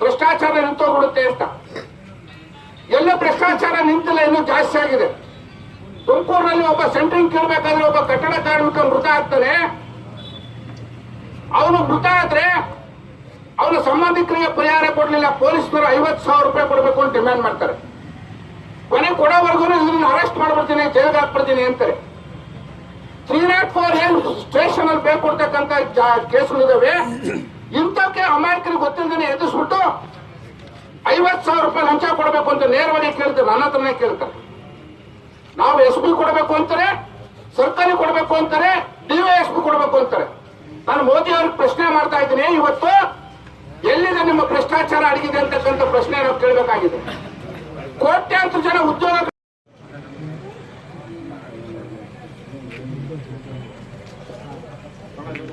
ಭ್ರಷ್ಟಾಚಾರ ನಿಂತೋಗ್ಬಿಡುತ್ತೆ ಅಂತ. ಎಲ್ಲ ಭ್ರಷ್ಟಾಚಾರ ನಿಂತಿಲ್ಲ, ಇನ್ನು ಜಾಸ್ತಿ ಆಗಿದೆ. ತುಮಕೂರಿನಲ್ಲಿ ಒಬ್ಬ ಸೆಂಟ್ರಿಂಗ್ ಕೇಳಬೇಕಾದ್ರೆ ಒಬ್ಬ ಕಟ್ಟಡ ಕಾರ್ಮಿಕ ಮೃತ ಆಗ್ತಾನೆ. ಅವನು ಮೃತ ಆದ್ರೆ ಅವನ ಸಂಬಂಧಿಕರಿಗೆ ಪರಿಹಾರ ಕೊಡಲಿಲ್ಲ, ಪೊಲೀಸ್ನವರು ಐವತ್ತು ಸಾವಿರ ರೂಪಾಯಿ ಕೊಡಬೇಕು ಅಂತ ಡಿಮ್ಯಾಂಡ್ ಮಾಡ್ತಾರೆ. ಕೊನೆ ಕೊಡೋವರೆಗೂ ಇದನ್ನ ಅರೆಸ್ಟ್ ಮಾಡ್ಬಿಡ್ತೀನಿ, ಜೈಲ್ಗೆ ಹಾಕ್ಬಿಡ್ತೀನಿ ಅಂತಾರೆ. ತ್ರೀ ನಾಟ್ ಫೋರ್ ಏನ್ ಸ್ಟೇಷನ್ ಅಲ್ಲಿ ಬೇಕು ಕೊಡ್ತಕ್ಕಂತ ಕೇಸುಗಳಿದಾವೆ. ಇಂಥಕ್ಕೆ ಅಮಾಯಕರಿಗೆ ಗೊತ್ತಿಲ್ಲದೇ ಎದುರಿಸ್ಬಿಟ್ಟು ಐವತ್ತು ಸಾವಿರ ರೂಪಾಯಿ ಲಂಚ ಕೊಡಬೇಕು ಅಂತ ನೇರವಾಗಿ ಕೇಳ್ತಾರೆ, ನನ್ನ ಹತ್ರನೇ ಕೇಳ್ತಾರೆ. ನಾವು ಎಸ್ ಬಿ ಕೊಡಬೇಕು ಅಂತಾರೆ, ಸರ್ಕಾರಿ ಕೊಡಬೇಕು ಅಂತಾರೆ ಡಿವೈಎಸ್ ಬಿ ಕೊಡಬೇಕು ಅಂತಾರೆ. ನಾನು ಮೋದಿ ಅವ್ರಿಗೆ ಪ್ರಶ್ನೆ ಮಾಡ್ತಾ ಇದ್ದೀನಿ, ಇವತ್ತು ಎಲ್ಲಿದೆ ನಿಮ್ಮ ಭ್ರಷ್ಟಾಚಾರ ಅಡಗಿದೆ ಅಂತಕ್ಕಂಥ ಪ್ರಶ್ನೆ ನಾವು ಕೇಳಬೇಕಾಗಿದೆ. ಕೋಟ್ಯಾಂತರ ಜನ ಉದ್ಯೋಗ